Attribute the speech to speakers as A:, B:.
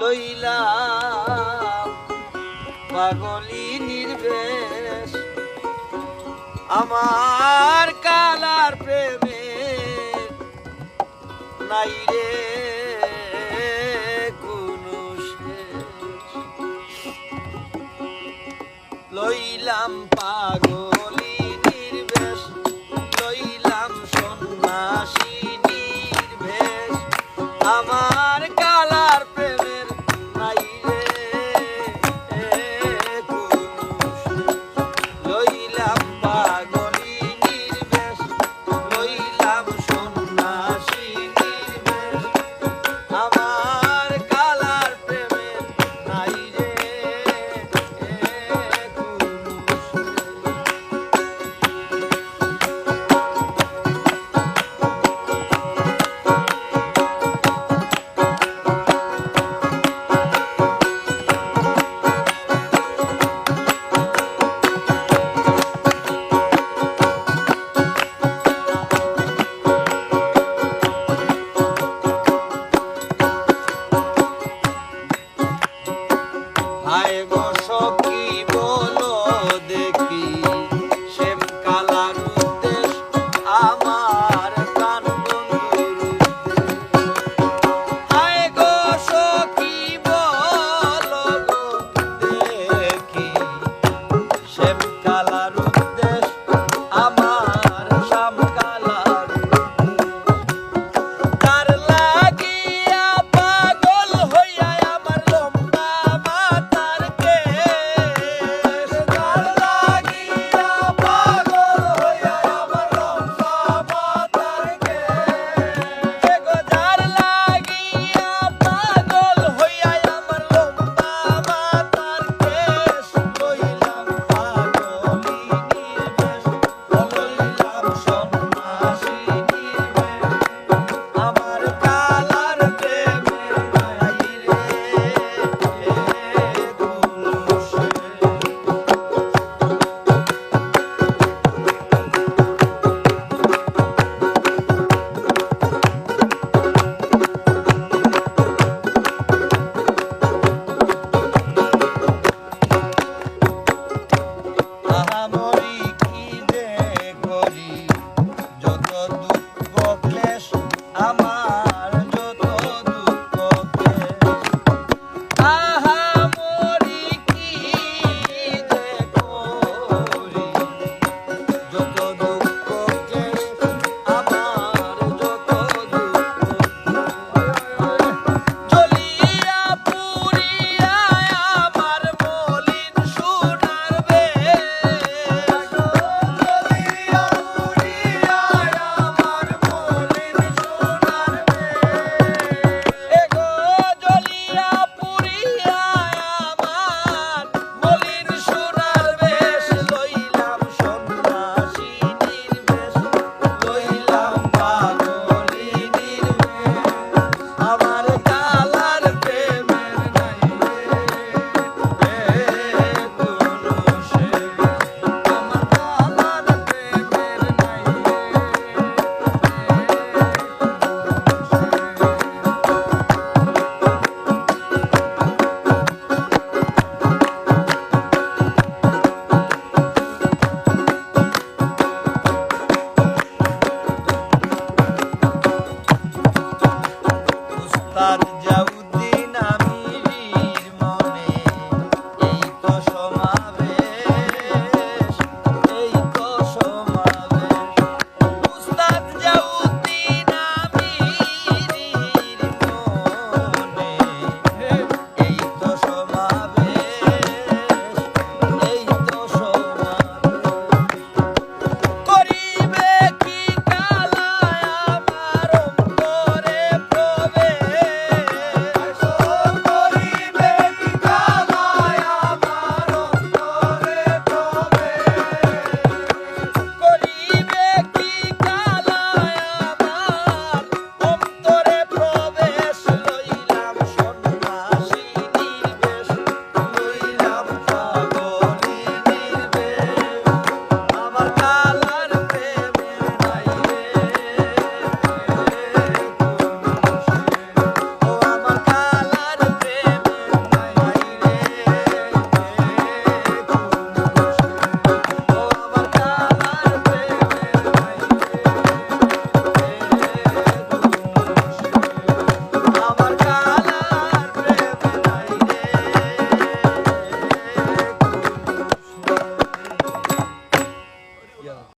A: লইলাম। পাগলি নির্বেশ, আমার কালার প্রেমে নাই রে লইলাম পাগলি নির্বেশ, লইলাম সন্ন্যাসী নির্বেশ, আমার